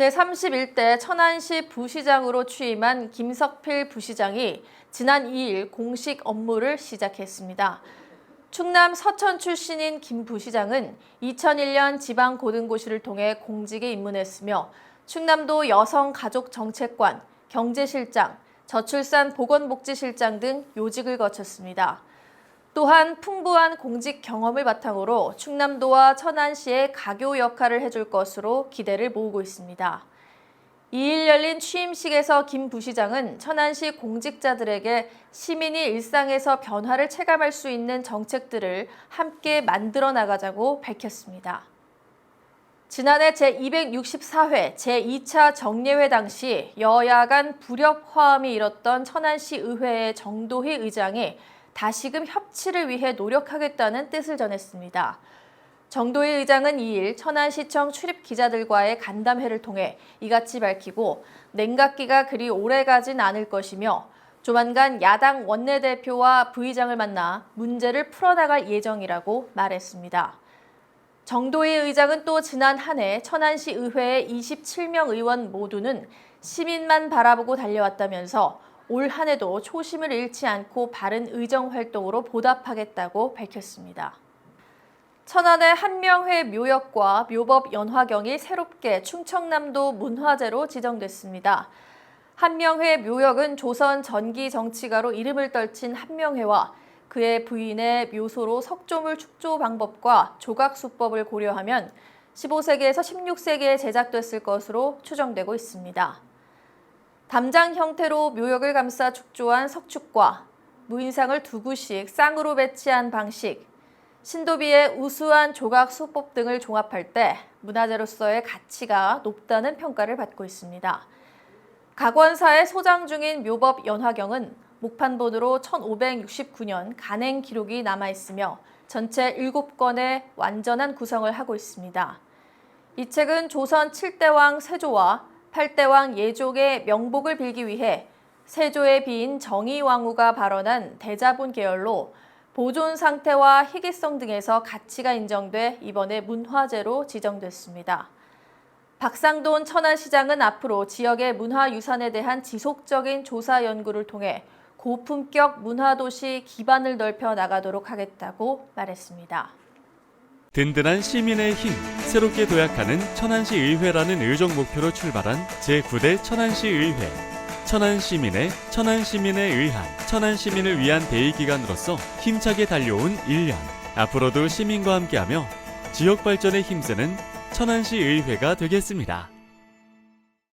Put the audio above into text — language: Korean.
제31대 천안시 부시장으로 취임한 김석필 부시장이 지난 2일 공식 업무를 시작했습니다. 충남 서천 출신인 김 부시장은 2001년 지방고등고시를 통해 공직에 입문했으며 충남도 여성가족정책관, 경제실장, 저출산 보건복지실장 등 요직을 거쳤습니다. 또한 풍부한 공직 경험을 바탕으로 충남도와 천안시의 가교 역할을 해줄 것으로 기대를 모으고 있습니다. 2일 열린 취임식에서 김 부시장은 천안시 공직자들에게 시민이 일상에서 변화를 체감할 수 있는 정책들을 함께 만들어 나가자고 밝혔습니다. 지난해 제264회 제2차 정례회 당시 여야 간 불협 화음이 일었던 천안시 의회의 정도희 의장이 다시금 협치를 위해 노력하겠다는 뜻을 전했습니다. 정도희 의장은 2일 천안시청 출입 기자들과의 간담회를 통해 이같이 밝히고 냉각기가 그리 오래 가진 않을 것이며 조만간 야당 원내대표와 부의장을 만나 문제를 풀어나갈 예정이라고 말했습니다. 정도희 의장은 또 지난 한 해 천안시 의회의 27명 의원 모두는 시민만 바라보고 달려왔다면서 올 한 해도 초심을 잃지 않고 바른 의정 활동으로 보답하겠다고 밝혔습니다. 천안의 한명회 묘역과 묘법 연화경이 새롭게 충청남도 문화재로 지정됐습니다. 한명회 묘역은 조선 전기 정치가로 이름을 떨친 한명회와 그의 부인의 묘소로 석조물 축조 방법과 조각 수법을 고려하면 15세기에서 16세기에 제작됐을 것으로 추정되고 있습니다. 담장 형태로 묘역을 감싸 축조한 석축과 무인상을 두 구씩 쌍으로 배치한 방식, 신도비의 우수한 조각 수법 등을 종합할 때 문화재로서의 가치가 높다는 평가를 받고 있습니다. 각원사에 소장 중인 묘법 연화경은 목판본으로 1569년 간행 기록이 남아 있으며 전체 7권의 완전한 구성을 하고 있습니다. 이 책은 조선 7대왕 세조와 8대왕 예족의 명복을 빌기 위해 세조의 비인 정의왕후가 발언한 대자본 계열로 보존 상태와 희귀성 등에서 가치가 인정돼 이번에 문화재로 지정됐습니다. 박상돈 천안시장은 앞으로 지역의 문화유산에 대한 지속적인 조사 연구를 통해 고품격 문화도시 기반을 넓혀 나가도록 하겠다고 말했습니다. 든든한 시민의 힘, 새롭게 도약하는 천안시 의회라는 의정 목표로 출발한 제9대 천안시 의회. 천안 시민의 천안 시민에 의한 천안 시민을 위한 대의 기관으로서 힘차게 달려온 1년. 앞으로도 시민과 함께하며 지역 발전에 힘쓰는 천안시 의회가 되겠습니다.